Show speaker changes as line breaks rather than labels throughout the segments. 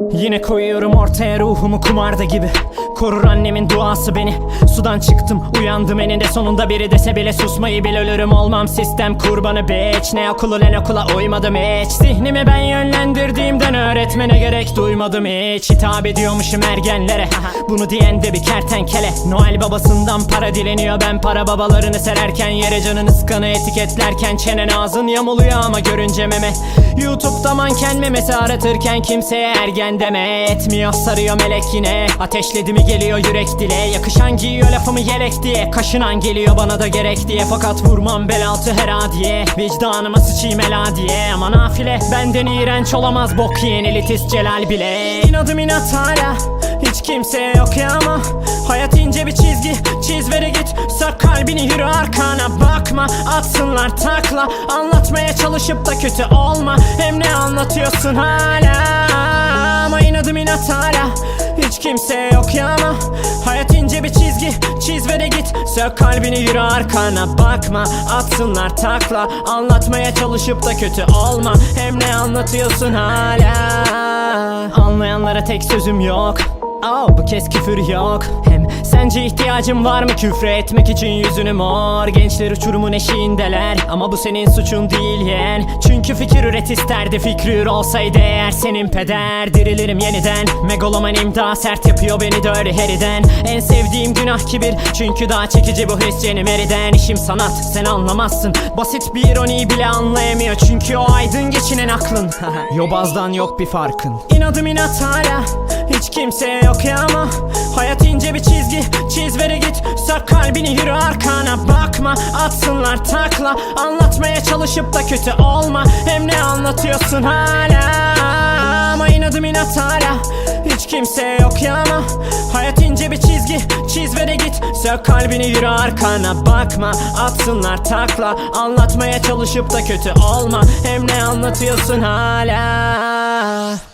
Yine koyuyorum ortaya ruhumu kumarda gibi. Korur annemin duası beni. Sudan çıktım uyandım eninde sonunda. Biri dese bile susmayı bil ölürüm olmam. Sistem kurbanı bitch. Ne okulu ne okula uymadım hiç. Zihnimi ben yönlendirdiğimden öğretmene gerek duymadım. Hiç Hitap ediyormuşum ergenlere. Bunu diyen de bir kertenkele. Noel babasından para dileniyor. Ben para babalarını sererken Yere canını sıkanı etiketlerken Çenen ağzın yamuluyor ama görünce meme. Youtube'da manken memesi aratırken kimseye ergen deme. Etmiyor sarıyor melek yine. Ateşledi mi geliyor yürek dile. Yakışan giyiyor lafımı yelek diye. Kaşınan geliyor bana da gerek diye. Fakat vurmam bel altı her adiye. Vicdanıma sıçayım ela diye. Ama nafile benden iğrenç olamaz Bok yiyen elitist Celal bile. İnadım inat hala. Hiç kimse yok ya ama. Hayat ince bir çizgi. Çiz vere git. Sök kalbini yürü arkana. Bakma Atsınlar takla. Anlatmaya çalışıp da kötü olma. Hem ne anlatıyorsun hala? Ama inadım inat hala. Hiç kimse yok ya ama. Hayat ince bir çizgi Çiz vere git. Sök kalbini yürü arkana bakma Atsınlar takla. Anlatmaya çalışıp da kötü olma Hem ne anlatıyorsun hala? Anlayanlara tek sözüm yok Oh, bu kez küfür yok. Hem sence ihtiyacım var mı? Küfre etmek için yüzünü mor. Gençler uçurumun eşiğindeler. Ama bu senin suçun değil yeğen. Çünkü fikir üret isterdi. Fikri olsaydı eğer senin peder. Dirilirim yeniden. Megalomanim daha sert yapıyor beni de öyle heriden. En sevdiğim günah kibir. Çünkü daha çekici bu his cenim eriden İşim sanat sen anlamazsın. Basit bir ironiyi bile anlayamıyor. Çünkü o aydın geçinen aklın. Yobazdan yok bir farkın. İnadım inat hala. Hiç kimse yok ya ama Hayat ince bir çizgi Çiz vere git. Sök kalbini yürü arkana bakma. Atsınlar takla Anlatmaya çalışıp da kötü olma. Hem ne anlatıyorsun hala? Ama inadım inat hala. Hiç kimse yok ya ama Hayat ince bir çizgi Çiz vere git. Sök kalbini yürü arkana bakma. Atsınlar takla Anlatmaya çalışıp da kötü olma. Hem ne anlatıyorsun hala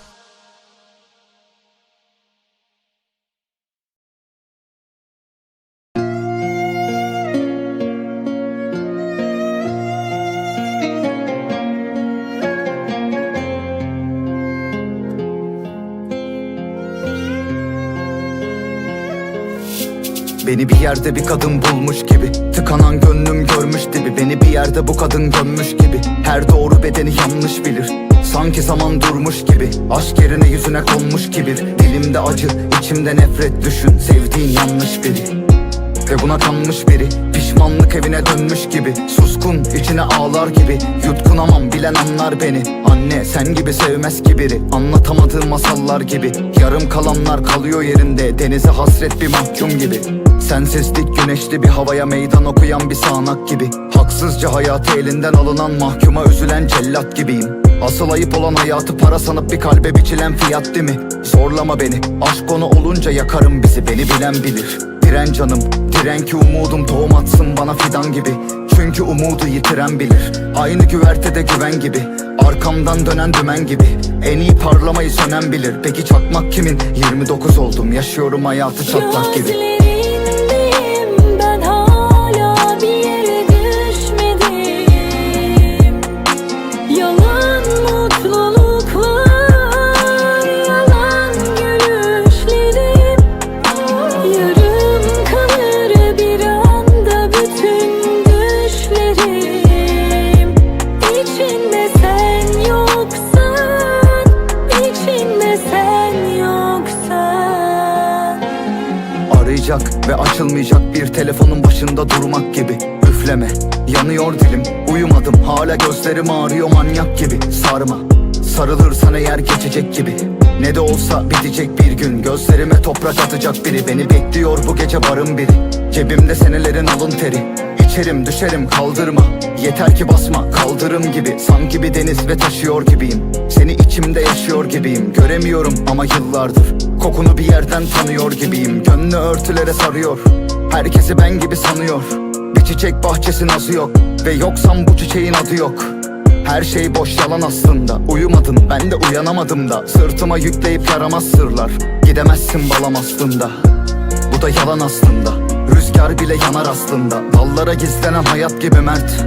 Beni bir yerde bir kadın bulmuş gibi. Tıkanan gönlüm görmüş dibi. Beni bir yerde bu kadın gömmüş gibi. Her doğru bedeni yanlış bilir. Sanki zaman durmuş gibi. Aşk yerine yüzüne konmuş kibir Dilimde acı, içimde nefret düşün. Sevdiğin yanlış biri ve buna kanmış biri Pişmanlık evine dönmüş gibi. Suskun içine ağlar gibi. Yutkunamam bilen anlar beni. Anne sen gibi sevmez ki biri. Anlatamadığım masallar gibi. Yarım kalanlar kalıyor yerinde. Denize hasret bir mahkum gibi. Sensizlik güneşli bir havaya meydan okuyan bir sağanak gibi. Haksızca hayatı elinden alınan mahkuma üzülen cellat gibiyim. Asıl ayıp olan hayatı para sanıp bir kalbe biçilen fiyat değil mi? Zorlama beni. Aşk konu olunca yakarım bizi. Beni bilen bilir Diren canım, diren ki umudum tohum atsın bana fidan gibi. Çünkü umudu yitiren bilir. Aynı güvertede güven gibi. Arkamdan dönen dümen gibi. En iyi parlamayı sönen bilir. Peki çakmak kimin? 29 oldum. Yaşıyorum hayatı çatlak gibi Arayacak ve açılmayacak. Bir telefonun başında durmak gibi. Üfleme, yanıyor dilim. Uyumadım hala gözlerim ağrıyor manyak gibi. Sarma, sarılırsan eğer geçecek gibi. Ne de olsa bitecek bir gün. Gözlerime toprak atacak biri. Beni bekliyor bu gece barın biri. Cebimde senelerin alın teri İçerim düşerim kaldırma. Yeter ki basma kaldırım gibi. Sanki bir deniz ve taşıyor gibiyim. Seni içimde yaşıyor gibiyim. Göremiyorum ama yıllardır. Kokunu bir yerden tanıyor gibiyim. Gönlü örtülere sarıyor. Herkesi ben gibi sanıyor. Bir çiçek bahçesi nazı yok. Ve yoksam bu çiçeğin adı yok. Her şey boş yalan aslında. Uyumadın ben de uyanamadım da. Sırtıma yükleyip yaramaz sırlar. Gidemezsin balam aslında. Bu da yalan aslında Rüzgar bile yanar aslında. Dallara gizlenen hayat gibi mert.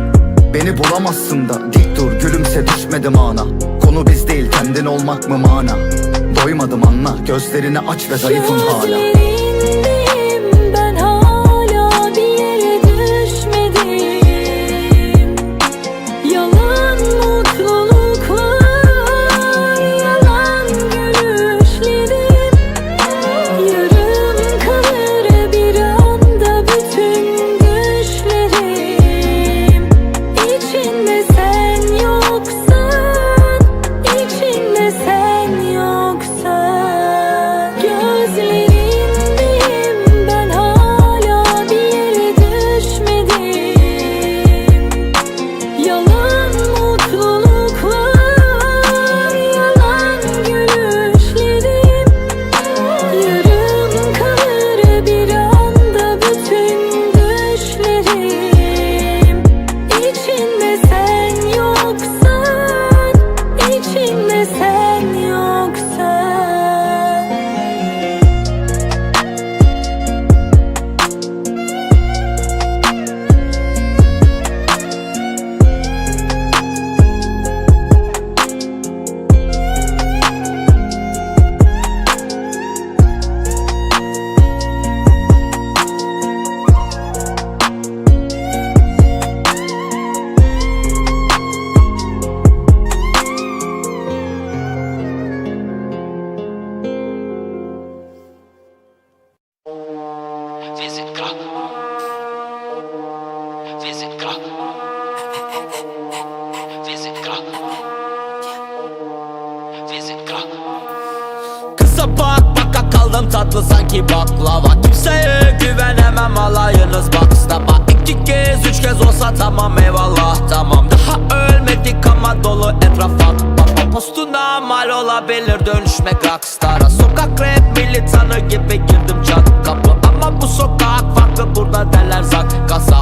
Beni bulamazsın da. Dik dur gülümse düşmedim ana. Konu biz değil kendin olmak mı mana?
Doymadım anla Gözlerini aç ve zayıfım hala
Tadım tatlı sanki baklava. Kimseye güvenemem alayınız baksnaba İki kez üç kez olsa tamam eyvallah tamam. Daha ölmedik ama dolu etrafa. Papa postuna mal olabilir dönüşmek rockstara Sokak rap militanı gibi girdim çat kapı. Ama bu sokak farklı burada derler zak kasa.